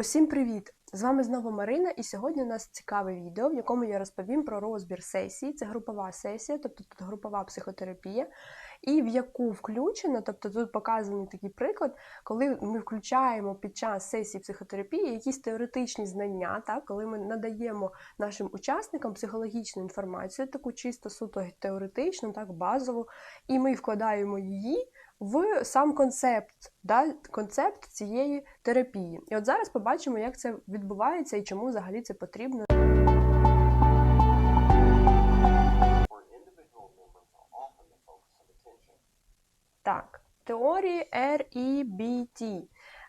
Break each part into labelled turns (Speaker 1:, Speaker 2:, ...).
Speaker 1: Усім привіт! З вами знову Марина, і сьогодні у нас цікаве відео, в якому я розповім про розбір сесії. Це групова сесія, тобто тут групова психотерапія, і в яку включено, тобто тут показаний такий приклад, коли ми включаємо під час сесії психотерапії якісь теоретичні знання, так, коли ми надаємо нашим учасникам психологічну інформацію, таку чисто суто теоретичну, так, базову, і ми вкладаємо її в сам концепт, да, концепт цієї терапії. І от зараз побачимо, як це відбувається і чому взагалі це потрібно. Так, теорії REBT.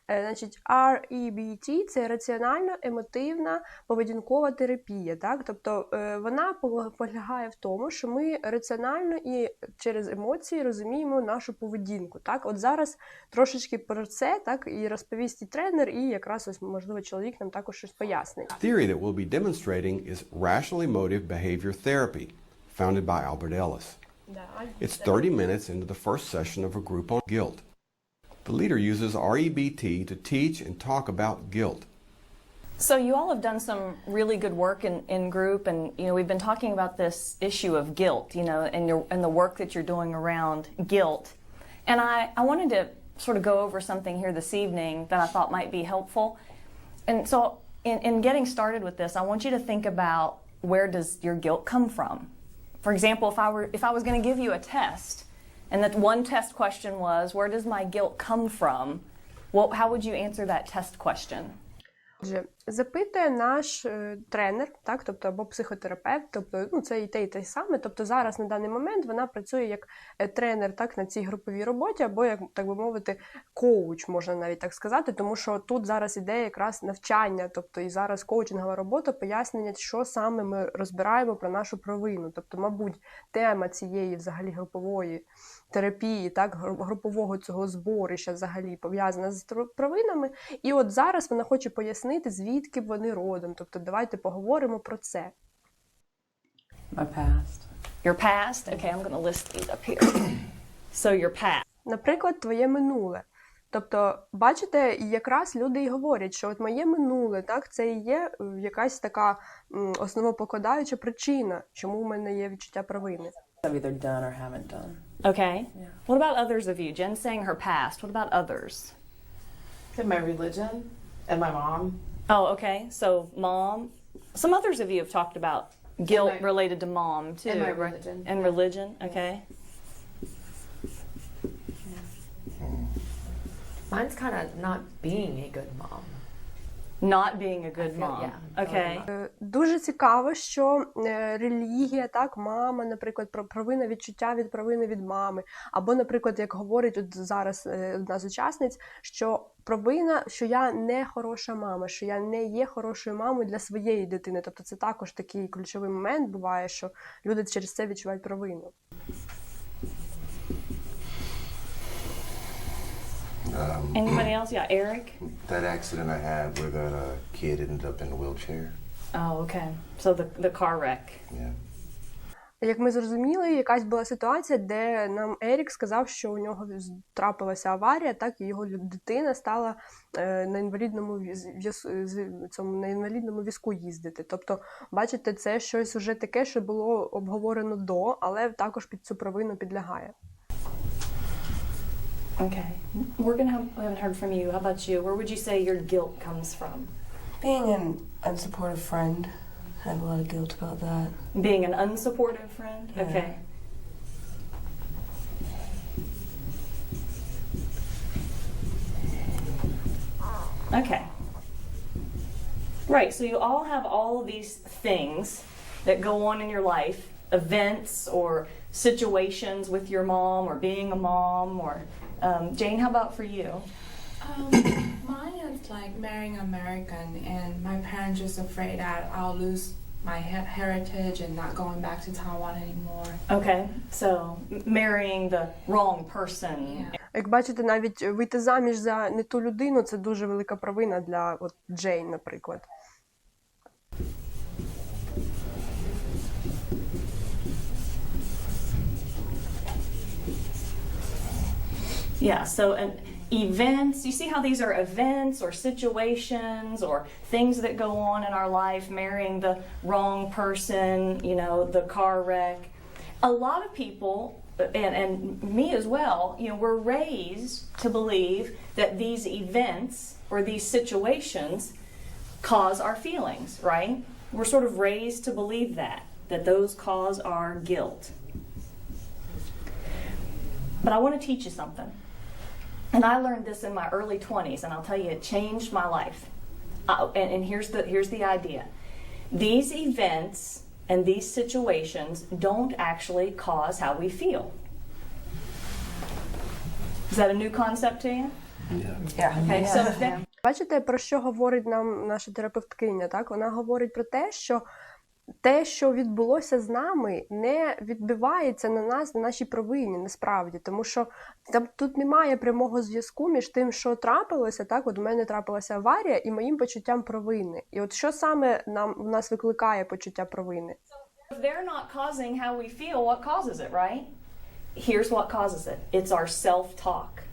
Speaker 1: Е, Значить, REBT – це раціонально-емотивна поведінкова терапія. Так? Тобто е, вона пол- полягає в тому, що ми раціонально і через емоції розуміємо нашу поведінку. Так? От зараз трошечки про це так, і розповість і тренер, і якраз ось, можливо, чоловік нам також щось пояснить.
Speaker 2: theory that we'll be demonstrating is rational emotive behavior therapy, founded by Albert Ellis. It's 30 minutes into the first session of a group on guilt. The leader uses REBT to teach and talk about guilt.
Speaker 3: So you all have done some really good work in, in group, and you know we've been talking about this issue of guilt, you know, and your and the work that you're doing around guilt. And I, I wanted to sort of go over something here this evening that I thought might be helpful. And so in, in getting started with this, I want you to think about where does your guilt come from? For example, if I were if I was going to give you a test, and that one test question was, where does my guilt come from? Well, how would you answer that test question?
Speaker 1: Отже, запитує наш е, тренер, так, тобто або психотерапевт, тобто ну, це і те, і те саме. Тобто зараз на даний момент вона працює як е, тренер так, на цій груповій роботі, або як так би мовити, коуч, можна навіть так сказати, тому що тут зараз іде якраз навчання, тобто і зараз коучингова робота, пояснення, що саме ми розбираємо про нашу провину. Тобто, мабуть, тема цієї взагалі групової терапії, так, групового цього зборища взагалі пов'язана з провинами. І от зараз вона хоче пояснити, звідки вони родом. Тобто, давайте поговоримо про це.
Speaker 4: My past.
Speaker 3: Your past? Okay, I'm to list these up here. so, your past.
Speaker 1: Наприклад, твоє минуле. Тобто, бачите, якраз люди і говорять, що от моє минуле, так, це і є е, якась така основопокладаюча причина, чому в мене є відчуття провини.
Speaker 4: I've either done or haven't done.
Speaker 3: Okay. What about others of you? Jen's saying her past. What about others?
Speaker 5: And my religion and my mom.
Speaker 3: Oh, okay. So, mom. Some others of you have talked about guilt
Speaker 5: my-
Speaker 3: related to mom, too.
Speaker 5: and my religion.
Speaker 3: And religion, okay.
Speaker 5: Mine's kind of not being a good mom.
Speaker 3: Not being a good mom.
Speaker 5: yeah,
Speaker 3: Okay.
Speaker 1: Е, Дуже цікаво, що е, релігія, так, мама, наприклад, про провина відчуття від провини від мами. Або, наприклад, як говорить от зараз е, одна з учасниць, що провина, що я не хороша мама, що я не є хорошою мамою для своєї дитини. Тобто це також такий ключовий момент буває, що люди через це відчувають провину.
Speaker 3: Anybody else? Yeah, Eric?
Speaker 6: That accident I had where the uh, kid ended up in a wheelchair.
Speaker 3: Oh, okay. So, the, the car wreck.
Speaker 6: Yeah.
Speaker 1: Як ми зрозуміли, якась була ситуація, де нам Ерік сказав, що у нього трапилася аварія, так і його дитина стала е, на інвалідному цьому на інвалідному візку їздити. Тобто, бачите, це щось уже таке, що було обговорено до, але також під цю провину підлягає.
Speaker 3: Okay. Morgan, how, we haven't heard from you. How about you? Where would you say your guilt comes from?
Speaker 7: Being an unsupportive friend, I have a lot of guilt about that.
Speaker 3: Being an unsupportive friend?
Speaker 7: Yeah.
Speaker 3: Okay. Okay. Right, so you all have all of these things that go on in your life events or situations with your mom or being a mom or. Um, Jane, how about for you?
Speaker 8: Um, mine is like marrying American, and my parents just afraid that I'll lose my he- heritage and not going back to Taiwan anymore.
Speaker 3: Okay, so m- marrying the wrong person.
Speaker 8: Yeah.
Speaker 1: Як бачите, навіть вийти заміж за не ту людину це дуже велика провина для от, Джейн, наприклад.
Speaker 3: Yeah, so and events. You see how these are events or situations or things that go on in our life, marrying the wrong person, you know, the car wreck. A lot of people, and, and me as well, you know, we're raised to believe that these events or these situations cause our feelings, right? We're sort of raised to believe that, that those cause our guilt. But I want to teach you something. And I learned this in my early 20s, and I'll tell you, it changed my life. Uh, and, and here's the here's the idea: these events and these situations don't actually cause how we feel. Is that a new concept to you?
Speaker 4: Yeah.
Speaker 3: Okay, so if that,
Speaker 1: Бачите, про що говорить нам наша терапевткиня? Так, вона говорить про те, що те, що відбулося з нами, не відбивається на нас, на нашій провині, насправді, тому що там тут немає прямого зв'язку між тим, що трапилося. Так, от у мене трапилася аварія і моїм почуттям провини. І от що саме нам в нас викликає почуття провини?
Speaker 3: they're not causing how we feel, what causes it, right? Here's what causes it it's our self talk.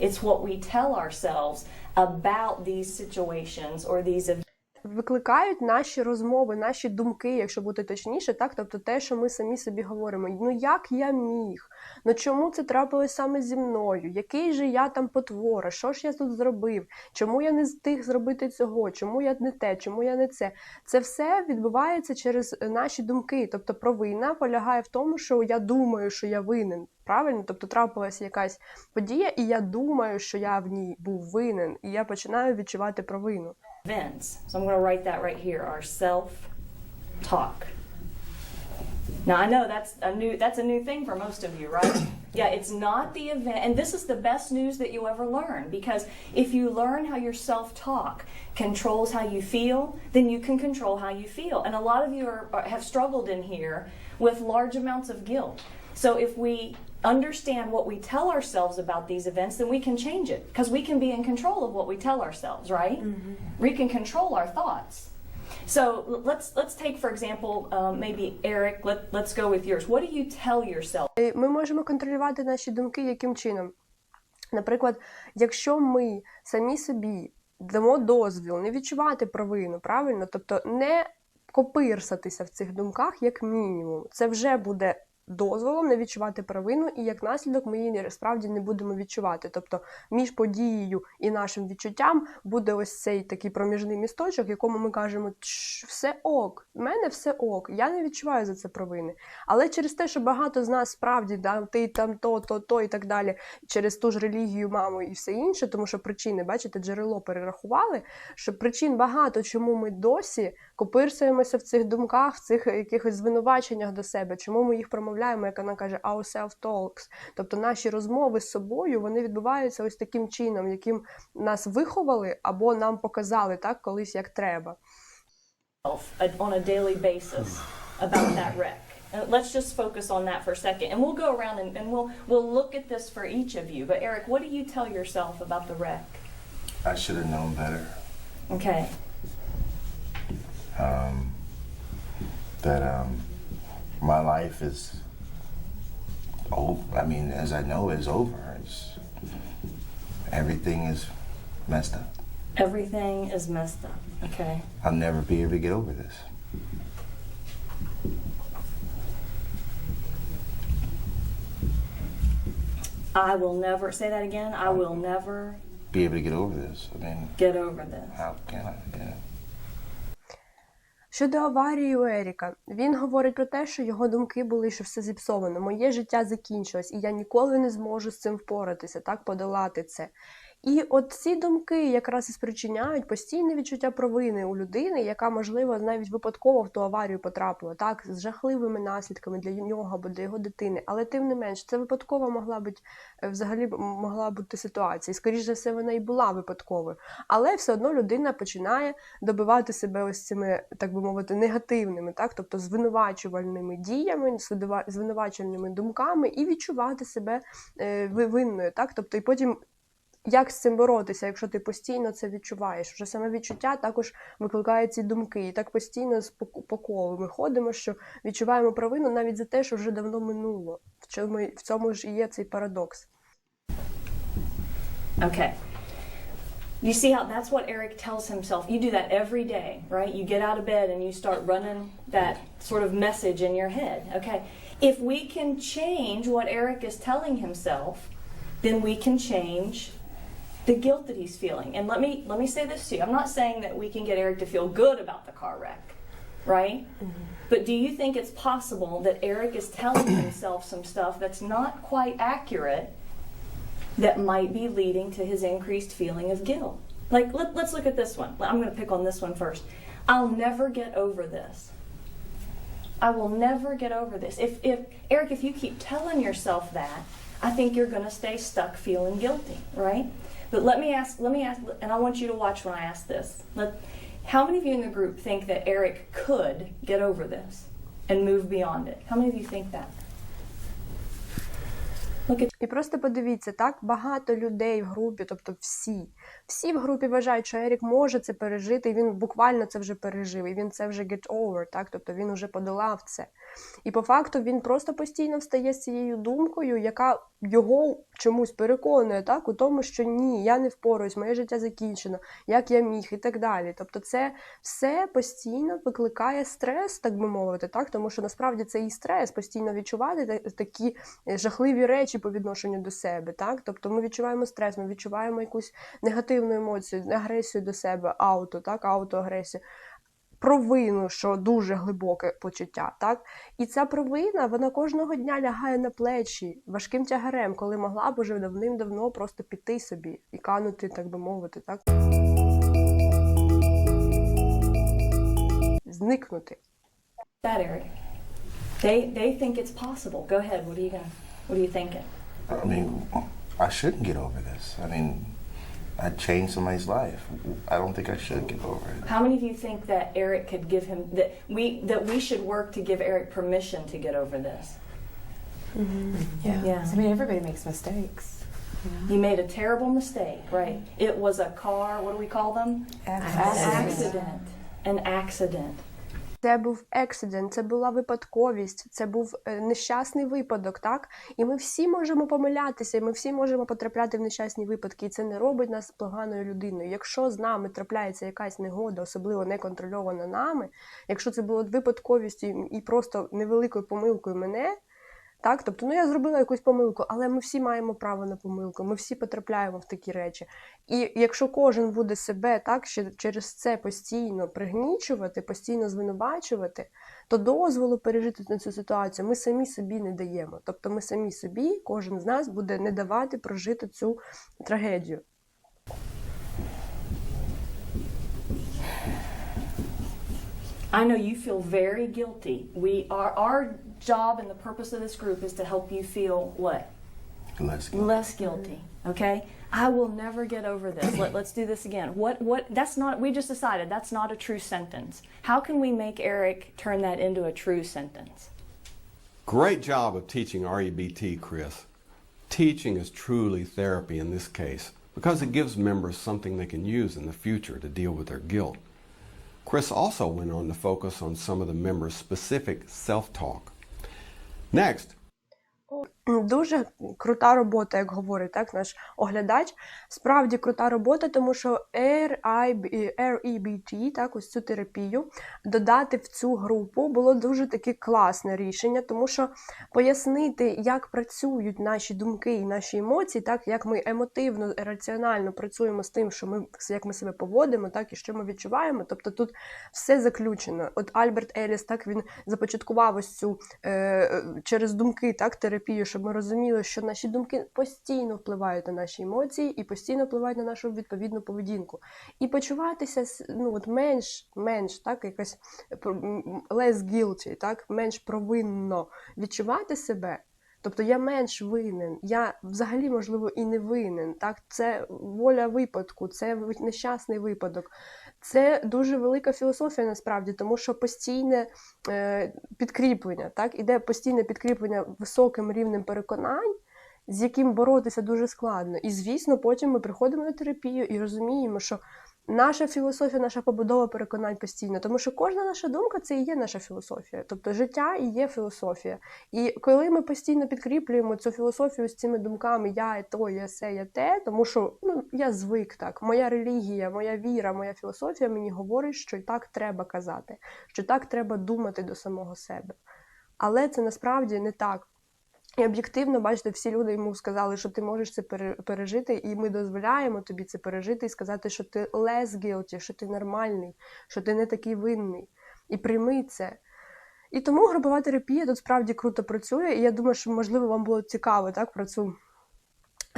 Speaker 3: It's what we tell ourselves about these situations or these events.
Speaker 1: Викликають наші розмови, наші думки, якщо бути точніше, так тобто те, що ми самі собі говоримо: ну як я міг? Ну чому це трапилось саме зі мною? Який же я там потвора? Що ж я тут зробив? Чому я не встиг зробити цього? Чому я не те? Чому я не це? Це все відбувається через е, наші думки. Тобто провина полягає в тому, що я думаю, що я винен. Правильно, тобто трапилася якась подія, і я думаю, що я в ній був винен, і я починаю відчувати провину.
Speaker 3: So I'm going to write that right here our self talk. Now I know that's a new that's a new thing for most of you, right? yeah, it's not the event and this is the best news that you'll ever learn because if you learn how your self-talk controls how you feel, then you can control how you feel. And a lot of you are, are- have struggled in here with large amounts of guilt. So if we understand what we tell ourselves about these events, then we can change it because we can be in control of what we tell ourselves, right? We can control our thoughts. So let's let's take for example um, maybe Eric. Let let's go with yours. What do you tell yourself?
Speaker 1: Е, Ми можемо контролювати наші думки яким чином? Наприклад, якщо ми самі собі дамо дозвіл не відчувати провину, правильно? Тобто не копирсатися в цих думках як мінімум, це вже буде дозволом не відчувати провину, і як наслідок ми її справді не будемо відчувати. Тобто між подією і нашим відчуттям буде ось цей такий проміжний місточок, якому ми кажемо, все ок, в мене все ок, я не відчуваю за це провини. Але через те, що багато з нас справді да, ти там то, то, то і так далі, через ту ж релігію, маму і все інше, тому що причини, бачите, джерело перерахували, що причин багато, чому ми досі копирсуємося в цих думках, в цих якихось звинуваченнях до себе, чому ми їх промовляємо, як вона каже, our self-talks. Тобто наші розмови з собою вони відбуваються ось таким чином, яким нас виховали або нам показали так колись як треба.
Speaker 3: on a daily basis about that wreck. Uh, let's just focus on that for a second, and we'll go around and, and we'll we'll look at this for each of you. But Eric, what do you tell yourself about the wreck?
Speaker 6: I should have known better.
Speaker 3: Okay.
Speaker 6: Um, that um, my life is over. I mean, as I know, is over. It's, everything is messed up.
Speaker 3: Everything is messed up. Okay.
Speaker 6: I'll never be able to get over this.
Speaker 3: I will never say that again. I will never
Speaker 6: Be able to get over this. I mean,
Speaker 3: get over this.
Speaker 6: how can I? Yeah.
Speaker 1: Щодо аварії у Еріка, він говорить про те, що його думки були, що все зіпсовано, моє життя закінчилось, і я ніколи не зможу з цим впоратися, так подолати це. І от ці думки якраз і спричиняють постійне відчуття провини у людини, яка, можливо, навіть випадково в ту аварію потрапила, так, з жахливими наслідками для нього або для його дитини. Але тим не менш, це випадкова могла бути е, взагалі могла бути ситуація. І, скоріш за все, вона і була випадковою. Але все одно людина починає добивати себе ось цими, так би мовити, негативними, так, тобто звинувачувальними діями, звинува- звинувачувальними думками і відчувати себе е, винною, так, тобто і потім. Як з цим боротися, якщо ти постійно це відчуваєш? Вже саме відчуття також викликає ці думки, і так постійно по колу ми ходимо, що відчуваємо провину навіть за те, що вже давно минуло. В чому в цьому ж і є цей парадокс.
Speaker 3: Okay. You see how that's what Eric tells himself. You do that every day, right? You get out of bed and you start running that sort of message in your head. Okay. If we can change what Eric is telling himself, then we can change the guilt that he's feeling. And let me let me say this to you. I'm not saying that we can get Eric to feel good about the car wreck, right? Mm-hmm. But do you think it's possible that Eric is telling himself some stuff that's not quite accurate that might be leading to his increased feeling of guilt? Like let, let's look at this one. I'm going to pick on this one first. I'll never get over this. I will never get over this. If if Eric if you keep telling yourself that, I think you're going to stay stuck feeling guilty, right? But let me ask, let me ask, and I want you to watch when I ask this. Let, how many of you in the group think that Eric could get over this and move beyond it? How many of you think that? Look at
Speaker 1: І просто подивіться, так багато людей в групі, тобто всі, Всі в групі вважають, що Ерік може це пережити, і він буквально це вже пережив, і він це вже get over, так, тобто він вже подолав це. І по факту він просто постійно встає з цією думкою, яка його чомусь переконує так, у тому, що ні, я не впораюсь, моє життя закінчено, як я міг і так далі. Тобто, це все постійно викликає стрес, так би мовити, так, тому що насправді це і стрес постійно відчувати такі е, жахливі речі по відношенню до себе. Так? Тобто ми відчуваємо стрес, ми відчуваємо якусь негативну емоцію, агресію до себе, ауто, так, аутоагресію. Провину, що дуже глибоке почуття, так і ця провина вона кожного дня лягає на плечі важким тягарем, коли могла б уже давним-давно просто піти собі і канути, так би мовити, так зникнути.
Speaker 3: that, Eric. They they think it's possible. Go ahead. What are you gonna? What are you thinking?
Speaker 6: I mean, I shouldn't get over this. I mean, I changed somebody's life. I don't think I should get over it.
Speaker 3: How many of you think that Eric could give him that we that we should work to give Eric permission to get over this? Mm-hmm.
Speaker 5: Yeah.
Speaker 3: Yeah.
Speaker 5: I mean, everybody makes mistakes.
Speaker 3: He made a terrible mistake, right? It was a car. What do we call them? An accident. An accident.
Speaker 1: Це був ексидент, це була випадковість, це був е, нещасний випадок, так? І ми всі можемо помилятися, і ми всі можемо потрапляти в нещасні випадки, і це не робить нас поганою людиною. Якщо з нами трапляється якась негода, особливо не контрольована нами, якщо це було випадковістю і- і просто невеликою помилкою мене. Так, тобто, ну я зробила якусь помилку, але ми всі маємо право на помилку, ми всі потрапляємо в такі речі. І якщо кожен буде себе так через це постійно пригнічувати, постійно звинувачувати, то дозволу пережити на цю ситуацію ми самі собі не даємо. Тобто ми самі собі, кожен з нас буде не давати прожити цю трагедію.
Speaker 3: I know you feel very guilty. We are our job and the purpose of this group is to help you feel what?
Speaker 6: Let's go.
Speaker 3: less guilty okay i will never get over this Let, let's do this again what what that's not we just decided that's not a true sentence how can we make eric turn that into a true sentence
Speaker 2: Great job of teaching REBT, Chris. Teaching is truly therapy in this case because it gives members something they can use in the future to deal with their guilt. Chris also went on to focus on some of the members' specific self talk. Next, oh.
Speaker 1: Дуже крута робота, як говорить так, наш оглядач. Справді крута робота, тому що REBT, так, ось цю терапію, додати в цю групу було дуже таке класне рішення, тому що пояснити, як працюють наші думки і наші емоції, так, як ми емотивно, раціонально працюємо з тим, що ми, як ми себе поводимо, так, і що ми відчуваємо. Тобто тут все заключено. От Альберт Еліс, так, він започаткував ось цю е, через думки так, терапію, щоб ми розуміли, що наші думки постійно впливають на наші емоції і постійно впливають на нашу відповідну поведінку. І почуватися ну, от менш, менш так, якось less guilty, так, менш провинно відчувати себе. Тобто я менш винен, я взагалі, можливо, і не винен. Так? Це воля випадку, це нещасний випадок. Це дуже велика філософія насправді, тому що постійне е, підкріплення, так, іде постійне підкріплення високим рівнем переконань, з яким боротися дуже складно. І звісно, потім ми приходимо на терапію і розуміємо, що наша філософія, наша побудова переконань постійно, тому що кожна наша думка це і є наша філософія. Тобто життя і є філософія. І коли ми постійно підкріплюємо цю філософію з цими думками я то, я се, я те, тому що ну я звик так. Моя релігія, моя віра, моя філософія мені говорить, що так треба казати, що так треба думати до самого себе. Але це насправді не так. І об'єктивно, бачите, всі люди йому сказали, що ти можеш це пере- пережити, і ми дозволяємо тобі це пережити і сказати, що ти less guilty, що ти нормальний, що ти не такий винний. І прийми це. І тому групова терапія тут справді круто працює, і я думаю, що можливо вам було цікаво так про цю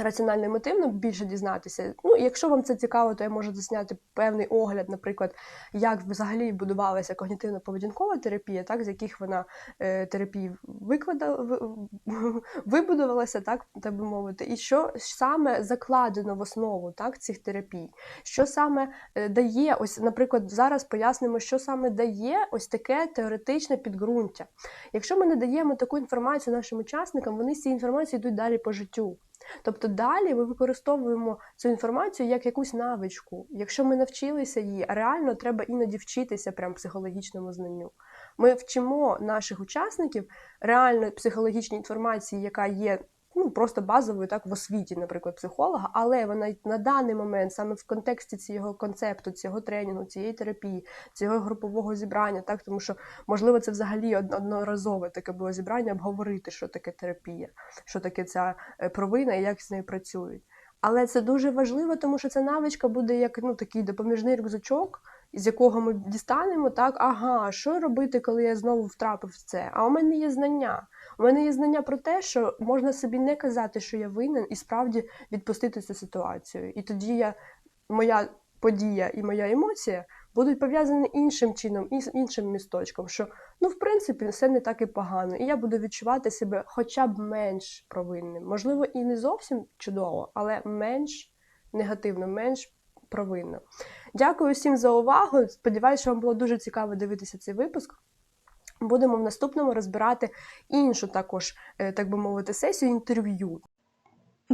Speaker 1: раціонально емотивно більше дізнатися. Ну, якщо вам це цікаво, то я можу засняти певний огляд, наприклад, як взагалі будувалася когнітивно-поведінкова терапія, так, з яких вона е, терапії виклада, в- вибудувалася, так, так би мовити, і що саме закладено в основу так, цих терапій, що саме е, дає, ось, наприклад, зараз пояснимо, що саме дає ось таке теоретичне підґрунтя. Якщо ми не даємо таку інформацію нашим учасникам, вони з цією інформацією йдуть далі по життю. Тобто далі ми використовуємо цю інформацію як якусь навичку. Якщо ми навчилися її, а реально треба іноді вчитися прям психологічному знанню. Ми вчимо наших учасників реально психологічній інформації, яка є ну, просто базовою так в освіті, наприклад, психолога, але вона на даний момент, саме в контексті цього концепту, цього тренінгу, цієї терапії, цього групового зібрання, так тому що можливо це взагалі одноразове таке було зібрання, обговорити, що таке терапія, що таке ця е, провина і як з нею працюють. Але це дуже важливо, тому що ця навичка буде як ну такий допоміжний рюкзачок, з якого ми дістанемо так, ага, що робити, коли я знову втрапив в це? А у мене є знання. У мене є знання про те, що можна собі не казати, що я винен, і справді відпустити цю ситуацію. І тоді я, моя подія і моя емоція будуть пов'язані іншим чином, іншим місточком, що ну, в принципі, все не так і погано, і я буду відчувати себе хоча б менш провинним. Можливо, і не зовсім чудово, але менш негативно, менш провинно. Дякую всім за увагу. Сподіваюся, що вам було дуже цікаво дивитися цей випуск. Будемо в наступному розбирати іншу також, е, так би мовити, сесію інтерв'ю.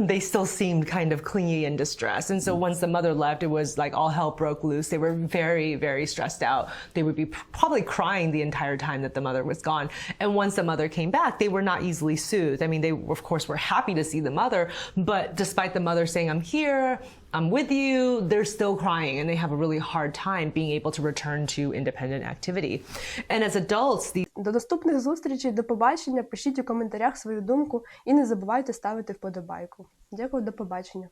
Speaker 9: They still seemed kind of clingy and distressed. And so mm. once the mother left, it was like all hell broke loose. They were very, very stressed out. They would be probably crying the entire time that the mother was gone. And once the mother came back, they were not easily soothed. I mean, they of course were happy to see the mother, but despite the mother saying, I'm here, I'm with you, they're still crying and they have a really hard time being able to return to independent activity. And as adults, these
Speaker 1: До наступних зустрічей, до побачення. Пишіть у коментарях свою думку і не забувайте ставити вподобайку. Дякую, до побачення.